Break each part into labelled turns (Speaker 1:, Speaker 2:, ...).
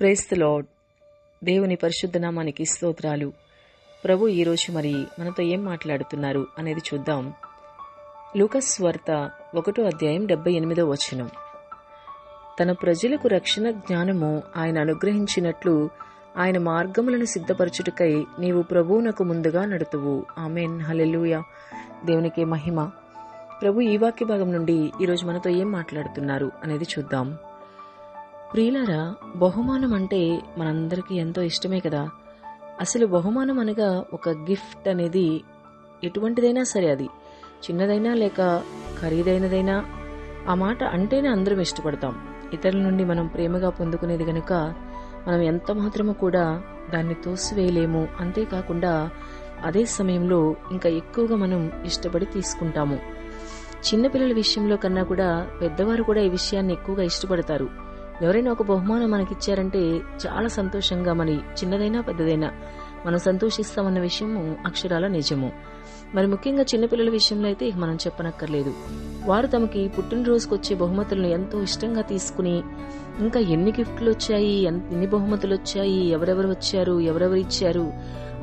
Speaker 1: Praise lord దేవుని పరిశుద్ధ నామానికి స్తోత్రాలు. ప్రభు ఈరోజు మరి మనతో ఏం మాట్లాడుతున్నారు అనేది చూద్దాం. లూకస్ వార్త ఒకటో అధ్యాయం డెబ్బై ఎనిమిదో వచనం. తన ప్రజలకు రక్షణ జ్ఞానము ఆయన అనుగ్రహించినట్లు ఆయన మార్గములను సిద్ధపరచుటకై నీవు ప్రభువునకు ముందుగా నడుతువు. ఆమెన్. హలెలూయ దేవునికి మహిమ. ప్రభు ఈ వాక్య భాగం నుండి ఈరోజు మనతో ఏం మాట్లాడుతున్నారు అనేది చూద్దాం. ప్రియులారా బహుమానం అంటే మనందరికీ ఎంతో ఇష్టమే కదా. అసలు బహుమానం అనగా ఒక గిఫ్ట్ అనేది ఎటువంటిదైనా సరే అది. చిన్నదైనా లేక ఖరీదైనదైనా ఆ మాట అంటేనే అందరం ఇష్టపడతాం. ఇతరుల నుండి మనం ప్రేమగా పొందుకునేది గనుక మనం ఎంత మాత్రము కూడా దాన్ని తోసివేయలేము. అంతేకాకుండా అదే సమయంలో ఇంకా ఎక్కువగా మనం ఇష్టపడి తీసుకుంటాము. చిన్నపిల్లల విషయంలో కన్నా కూడా పెద్దవారు కూడా ఈ విషయాన్ని ఎక్కువగా ఇష్టపడతారు. ఎవరైనా ఒక బహుమానం మనకిచ్చారంటే చాలా సంతోషంగా మరి చిన్నదైనా పెద్దదైనా మనం సంతోషిస్తామన్న విషయము అక్షరాల నిజము. మరి ముఖ్యంగా చిన్నపిల్లల విషయంలో అయితే మనం చెప్పనక్కర్లేదు. వారు తమకి పుట్టినరోజుకు వచ్చే బహుమతులను ఎంతో ఇష్టంగా తీసుకుని ఇంకా ఎన్ని గిఫ్ట్లు వచ్చాయి ఎన్- ఎన్ని బహుమతులు వచ్చాయి ఎవరెవరు వచ్చారు ఎవరెవరు ఇచ్చారు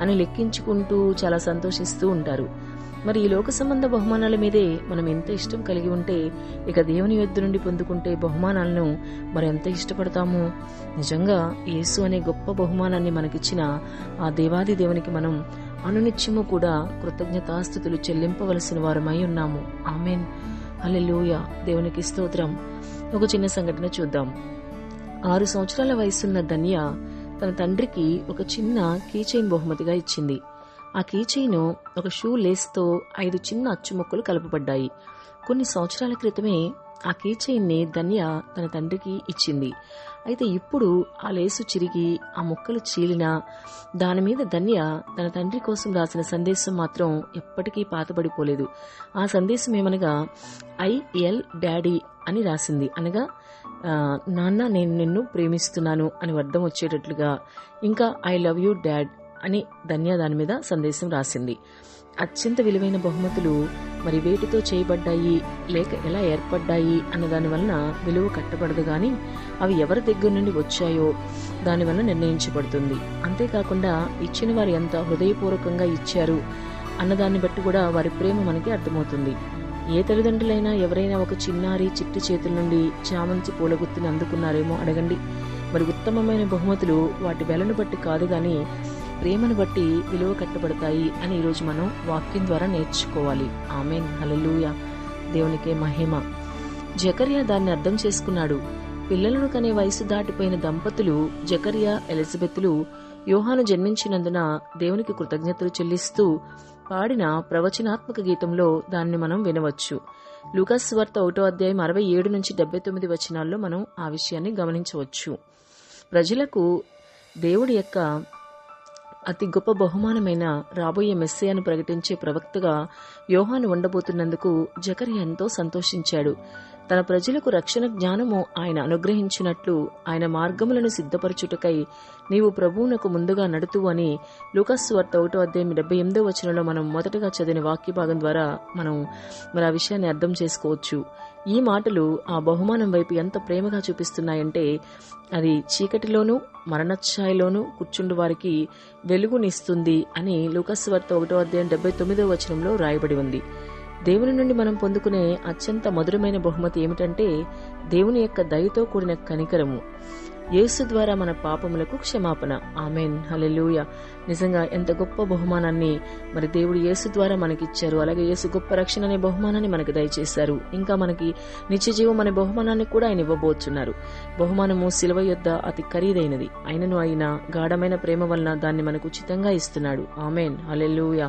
Speaker 1: అని లెక్కించుకుంటూ చాలా సంతోషిస్తూ ఉంటారు. మరి ఈ లోక సంబంధ బహుమానాల మీదే మనం ఎంత ఇష్టం కలిగి ఉంటే ఇక దేవుని యొద్ద నుండి పొందుకుంటే బహుమానాలను మరి ఎంత ఇష్టపడతాము? నిజంగా యేసు అనే గొప్ప బహుమానాన్ని మనకిచ్చిన ఆ దేవాది దేవునికి మనం అనునిత్యము కూడా కృతజ్ఞతాస్థుతులు చెల్లింపవలసిన వారమై ఉన్నాము. ఆమెన్. హల్లెలూయా. దేవునికి స్తోత్రం. ఒక చిన్న సంఘటన చూద్దాం. ఆరు సంవత్సరాల వయసున్న ధన్య తన తండ్రికి ఒక చిన్న కీచైన్ బహుమతిగా ఇచ్చింది. ఆ కీచైన్ ఒక షూ లేస్తో ఐదు చిన్న అచ్చుముక్కలు కలపబడ్డాయి. కొన్ని సంవత్సరాల క్రితమే ఆ కీచైన్ని ధన్య తన తండ్రికి ఇచ్చింది. అయితే ఇప్పుడు ఆ లేసు చిరిగి ఆ ముక్కలు చీలినా దాని మీద ధన్య తన తండ్రి కోసం రాసిన సందేశం మాత్రం ఎప్పటికీ పాతబడిపోలేదు. ఆ సందేశం ఏమనగా ఐ ఎల్ డాడీ అని రాసింది. అనగా నాన్న నేను నిన్ను ప్రేమిస్తున్నాను అని అర్థం వచ్చేటట్లుగా ఇంకా ఐ లవ్ యూ డాడ్ అని ధన్య దాని మీద సందేశం రాసింది. అత్యంత విలువైన బహుమతులు మరి వేటితో చేయబడ్డాయి లేక ఎలా ఏర్పడ్డాయి అన్న దాని వలన విలువ కట్టబడదు గాని అవి ఎవరి దగ్గర నుండి వచ్చాయో దాని వలన నిర్ణయించబడుతుంది. అంతేకాకుండా ఇచ్చిన వారు ఎంత హృదయపూర్వకంగా ఇచ్చారు అన్నదాన్ని బట్టి కూడా వారి ప్రేమ మనకి అర్థమవుతుంది. ఏ తల్లిదండ్రులైనా ఎవరైనా ఒక చిన్నారి చిట్టి చేతుల నుండి చామంతి పూలగుత్తిని అందుకున్నారేమో అడగండి. మరి ఉత్తమమైన బహుమతులు వాటి వెలను బట్టి కాదు కానీ ప్రేమను బట్టి విలువ కట్టబడతాయి అని ఈరోజు మనం వాక్యం ద్వారా నేర్చుకోవాలి. ఆమె హలలుయ దేవునికే మహిమ. జకర్యా దాన్ని అర్థం చేసుకున్నాడు. పిల్లలను కనే వయసు దాటిపోయిన దంపతులు జకర్యా ఎలిజబెత్లు యోహాను జన్మించినందున దేవునికి కృతజ్ఞతలు చెల్లిస్తూ పాడిన ప్రవచనాత్మక గీతంలో దాన్ని మనం వినవచ్చు. లూకాస్ వార్త ఒకటో అధ్యాయం అరవై ఏడు నుంచి డెబ్బై తొమ్మిది వచనాల్లో మనం ఆ విషయాన్ని గమనించవచ్చు. ప్రజలకు దేవుడి యొక్క అతి గొప్ప బహుమానమైన రాబోయే మెస్సేయను ప్రకటించే ప్రవక్తగా యోహాను ఉండబోతున్నందుకు జకరి ఎంతో సంతోషించాడు. తన ప్రజలకు రక్షణ జ్ఞానము ఆయన అనుగ్రహించినట్లు ఆయన మార్గములను సిద్ధపరచుటకై నీవు ప్రభువునకు ముందుగా నడుతూ అని లుకాస్వార్త ఒకటో అధ్యాయం డెబ్బై ఎనిమిదో వచనంలో మనం మొదటగా చదివిన వాక్య భాగం ద్వారా మనం మరి ఆ విషయాన్ని అర్థం చేసుకోవచ్చు. ఈ మాటలు ఆ బహుమానం వైపు ఎంత ప్రేమగా చూపిస్తున్నాయంటే అది చీకటిలోనూ మరణఛాయలోనూ కూర్చుండు వారికి వెలుగునిస్తుంది అని లూకస్వార్త ఒకటో అధ్యాయం డెబ్బై తొమ్మిదో వచనంలో రాయబడి ఉంది. దేవుని నుండి మనం పొందుకునే అత్యంత మధురమైన బహుమతి ఏమిటంటే దేవుని యొక్క దయతో కూడిన కనికరము. యేసు ద్వారా మన పాపములకు క్షమాపణ. ఆమెన్. హలెలూయ నిజంగా ఎంత గొప్ప బహుమానాన్ని మరి దేవుడు యేసు ద్వారా మనకిచ్చారు. అలాగే యేసు గొప్ప రక్షణ అనే బహుమానాన్ని మనకు దయచేశారు. ఇంకా మనకి నిత్య జీవం అనే బహుమానాన్ని కూడా ఆయన ఇవ్వబోతున్నారు బహుమానము శిలువ యొద్ద అతి ఖరీదైనది. అయినను అయినా గాఢమైన ప్రేమ వలన దాన్ని మనకు ఉచితంగా ఇస్తున్నాడు. ఆమెన్. హలెలూయ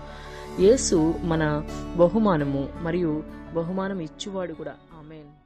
Speaker 1: యేసు మన బహుమానము మరియు బహుమానం ఇచ్చువాడు కూడా. ఆమెన్.